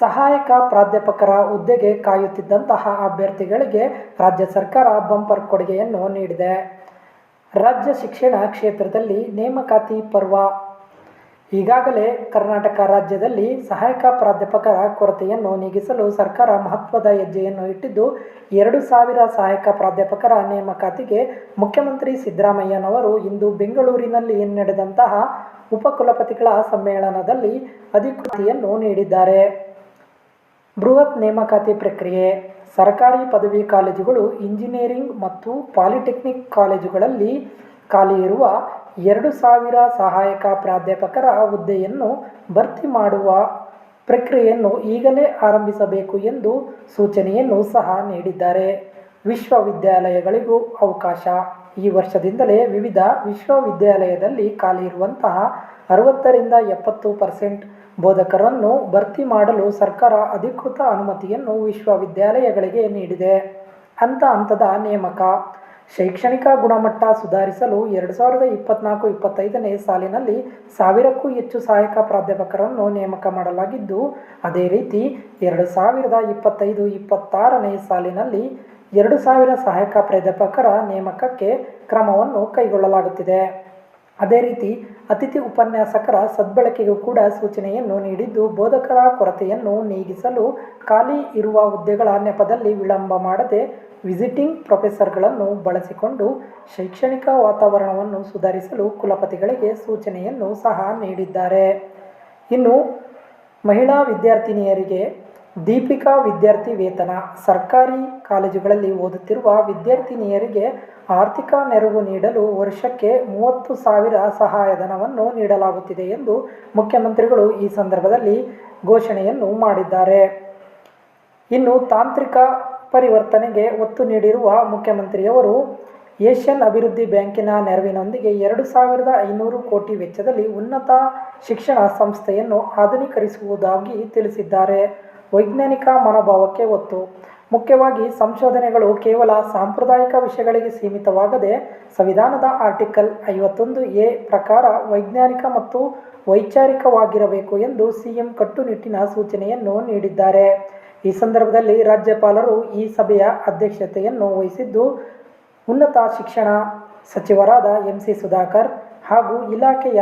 ಸಹಾಯಕ ಪ್ರಾಧ್ಯಾಪಕರ ಹುದ್ದೆಗೆ ಕಾಯುತ್ತಿದ್ದಂತಹ ಅಭ್ಯರ್ಥಿಗಳಿಗೆ ರಾಜ್ಯ ಸರ್ಕಾರ ಬಂಪರ್ ಕೊಡುಗೆಯನ್ನು ನೀಡಿದೆ. ರಾಜ್ಯ ಶಿಕ್ಷಣ ಕ್ಷೇತ್ರದಲ್ಲಿ ನೇಮಕಾತಿ ಪರ್ವ. ಈಗಾಗಲೇ ಕರ್ನಾಟಕ ರಾಜ್ಯದಲ್ಲಿ ಸಹಾಯಕ ಪ್ರಾಧ್ಯಾಪಕರ ಕೊರತೆಯನ್ನು ನೀಗಿಸಲು ಸರ್ಕಾರ ಮಹತ್ವದ ಹೆಜ್ಜೆಯನ್ನು ಇಟ್ಟಿದ್ದು, ಎರಡು ಸಾವಿರ ಸಹಾಯಕ ಪ್ರಾಧ್ಯಾಪಕರ ನೇಮಕಾತಿಗೆ ಮುಖ್ಯಮಂತ್ರಿ ಸಿದ್ದರಾಮಯ್ಯನವರು ಇಂದು ಬೆಂಗಳೂರಿನಲ್ಲಿ ನಡೆದಂತಹ ಉಪಕುಲಪತಿಗಳ ಸಮ್ಮೇಳನದಲ್ಲಿ ಅಧಿಕೃತಿಯನ್ನು ನೀಡಿದ್ದಾರೆ. ಬೃಹತ್ ನೇಮಕಾತಿ ಪ್ರಕ್ರಿಯೆ. ಸರ್ಕಾರಿ ಪದವಿ ಕಾಲೇಜುಗಳು, ಇಂಜಿನಿಯರಿಂಗ್ ಮತ್ತು ಪಾಲಿಟೆಕ್ನಿಕ್ ಕಾಲೇಜುಗಳಲ್ಲಿ ಖಾಲಿ ಇರುವ ಎರಡು ಸಾವಿರ ಸಹಾಯಕ ಪ್ರಾಧ್ಯಾಪಕರ ಹುದ್ದೆಯನ್ನು ಭರ್ತಿ ಮಾಡುವ ಪ್ರಕ್ರಿಯೆಯನ್ನು ಈಗಲೇ ಆರಂಭಿಸಬೇಕು ಎಂದು ಸೂಚನೆಯನ್ನು ಸಹ ನೀಡಿದ್ದಾರೆ. ವಿಶ್ವವಿದ್ಯಾಲಯಗಳಿಗೂ ಅವಕಾಶ. ಈ ವರ್ಷದಿಂದಲೇ ವಿವಿಧ ವಿಶ್ವವಿದ್ಯಾಲಯದಲ್ಲಿ ಖಾಲಿ ಇರುವಂತಹ ಅರವತ್ತರಿಂದ ಎಪ್ಪತ್ತು ಪರ್ಸೆಂಟ್ ಬೋಧಕರನ್ನು ಭರ್ತಿ ಮಾಡಲು ಸರ್ಕಾರ ಅಧಿಕೃತ ಅನುಮತಿಯನ್ನು ವಿಶ್ವವಿದ್ಯಾಲಯಗಳಿಗೆ ನೀಡಿದೆ. ಹಂತ ಹಂತದ ನೇಮಕ. ಶೈಕ್ಷಣಿಕ ಗುಣಮಟ್ಟ ಸುಧಾರಿಸಲು ಎರಡು ಸಾವಿರದ ಇಪ್ಪತ್ನಾಲ್ಕು ಇಪ್ಪತ್ತೈದನೇ ಸಾಲಿನಲ್ಲಿ ಸಾವಿರಕ್ಕೂ ಹೆಚ್ಚು ಸಹಾಯಕ ಪ್ರಾಧ್ಯಾಪಕರನ್ನು ನೇಮಕ ಮಾಡಲಾಗಿದ್ದು, ಅದೇ ರೀತಿ ಎರಡು ಸಾವಿರದ ಇಪ್ಪತ್ತೈದು ಇಪ್ಪತ್ತಾರನೇ ಸಾಲಿನಲ್ಲಿ ಎರಡು ಸಾವಿರ ಸಹಾಯಕ ಪ್ರಾಧ್ಯಾಪಕರ ನೇಮಕಕ್ಕೆ ಕ್ರಮವನ್ನು ಕೈಗೊಳ್ಳಲಾಗುತ್ತಿದೆ. ಅದೇ ರೀತಿ ಅತಿಥಿ ಉಪನ್ಯಾಸಕರ ಸದ್ಬಳಕೆಗೂ ಕೂಡ ಸೂಚನೆಯನ್ನು ನೀಡಿದ್ದು, ಬೋಧಕರ ಕೊರತೆಯನ್ನು ನೀಗಿಸಲು ಖಾಲಿ ಇರುವ ಹುದ್ದೆಗಳ ನೆಪದಲ್ಲಿ ವಿಳಂಬ ಮಾಡದೆ ವಿಸಿಟಿಂಗ್ ಪ್ರೊಫೆಸರ್ಗಳನ್ನು ಬಳಸಿಕೊಂಡು ಶೈಕ್ಷಣಿಕ ವಾತಾವರಣವನ್ನು ಸುಧಾರಿಸಲು ಕುಲಪತಿಗಳಿಗೆ ಸೂಚನೆಯನ್ನು ಸಹ ನೀಡಿದ್ದಾರೆ. ಇನ್ನು ಮಹಿಳಾ ವಿದ್ಯಾರ್ಥಿನಿಯರಿಗೆ ದೀಪಿಕಾ ವಿದ್ಯಾರ್ಥಿ ವೇತನ. ಸರ್ಕಾರಿ ಕಾಲೇಜುಗಳಲ್ಲಿ ಓದುತ್ತಿರುವ ವಿದ್ಯಾರ್ಥಿನಿಯರಿಗೆ ಆರ್ಥಿಕ ನೆರವು ನೀಡಲು ವರ್ಷಕ್ಕೆ ಮೂವತ್ತು ಸಾವಿರ ಸಹಾಯಧನವನ್ನು ನೀಡಲಾಗುತ್ತಿದೆ ಎಂದು ಮುಖ್ಯಮಂತ್ರಿಗಳು ಈ ಸಂದರ್ಭದಲ್ಲಿ ಘೋಷಣೆಯನ್ನು ಮಾಡಿದ್ದಾರೆ. ಇನ್ನು ತಾಂತ್ರಿಕ ಪರಿವರ್ತನೆಗೆ ಒತ್ತು ನೀಡಿರುವ ಮುಖ್ಯಮಂತ್ರಿಯವರು ಏಷ್ಯನ್ ಅಭಿವೃದ್ಧಿ ಬ್ಯಾಂಕಿನ ನೆರವಿನೊಂದಿಗೆ ಎರಡು ಸಾವಿರದ ಐನೂರು ಕೋಟಿ ವೆಚ್ಚದಲ್ಲಿ ಉನ್ನತ ಶಿಕ್ಷಣ ಸಂಸ್ಥೆಯನ್ನು ಆಧುನೀಕರಿಸುವುದಾಗಿ ತಿಳಿಸಿದ್ದಾರೆ. ವೈಜ್ಞಾನಿಕ ಮನೋಭಾವಕ್ಕೆ ಒತ್ತು. ಮುಖ್ಯವಾಗಿ ಸಂಶೋಧನೆಗಳು ಕೇವಲ ಸಾಂಪ್ರದಾಯಿಕ ವಿಷಯಗಳಿಗೆ ಸೀಮಿತವಾಗದೆ ಸಂವಿಧಾನದ ಆರ್ಟಿಕಲ್ ಐವತ್ತೊಂದು ಎ ಪ್ರಕಾರ ವೈಜ್ಞಾನಿಕ ಮತ್ತು ವೈಚಾರಿಕವಾಗಿರಬೇಕು ಎಂದು ಸಿಎಂ ಕಟ್ಟುನಿಟ್ಟಿನ ಸೂಚನೆಯನ್ನು ನೀಡಿದ್ದಾರೆ. ಈ ಸಂದರ್ಭದಲ್ಲಿ ರಾಜ್ಯಪಾಲರು ಈ ಸಭೆಯ ಅಧ್ಯಕ್ಷತೆಯನ್ನು ವಹಿಸಿದ್ದು, ಉನ್ನತ ಶಿಕ್ಷಣ ಸಚಿವರಾದ ಎಂ ಸಿ ಸುಧಾಕರ್ ಹಾಗೂ ಇಲಾಖೆಯ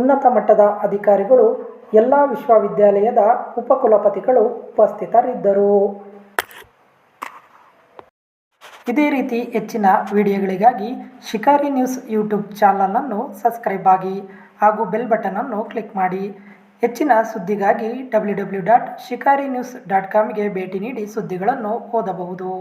ಉನ್ನತ ಮಟ್ಟದ ಅಧಿಕಾರಿಗಳು ಎಲ್ಲ ವಿಶ್ವವಿದ್ಯಾಲಯದ ಉಪಕುಲಪತಿಗಳು ಉಪಸ್ಥಿತರಿದ್ದರು. ಇದೇ ರೀತಿ ಹೆಚ್ಚಿನ ವಿಡಿಯೋಗಳಿಗಾಗಿ ಶಿಕಾರಿ ನ್ಯೂಸ್ ಯೂಟ್ಯೂಬ್ ಚಾನಲನ್ನು ಸಬ್ಸ್ಕ್ರೈಬ್ ಆಗಿ ಹಾಗೂ ಬೆಲ್ ಬಟನನ್ನು ಕ್ಲಿಕ್ ಮಾಡಿ. ಹೆಚ್ಚಿನ ಸುದ್ದಿಗಾಗಿ W W dot Shikari news dot ಕಾಮ್ಗೆ ಭೇಟಿ ನೀಡಿ ಸುದ್ದಿಗಳನ್ನು ಓದಬಹುದು.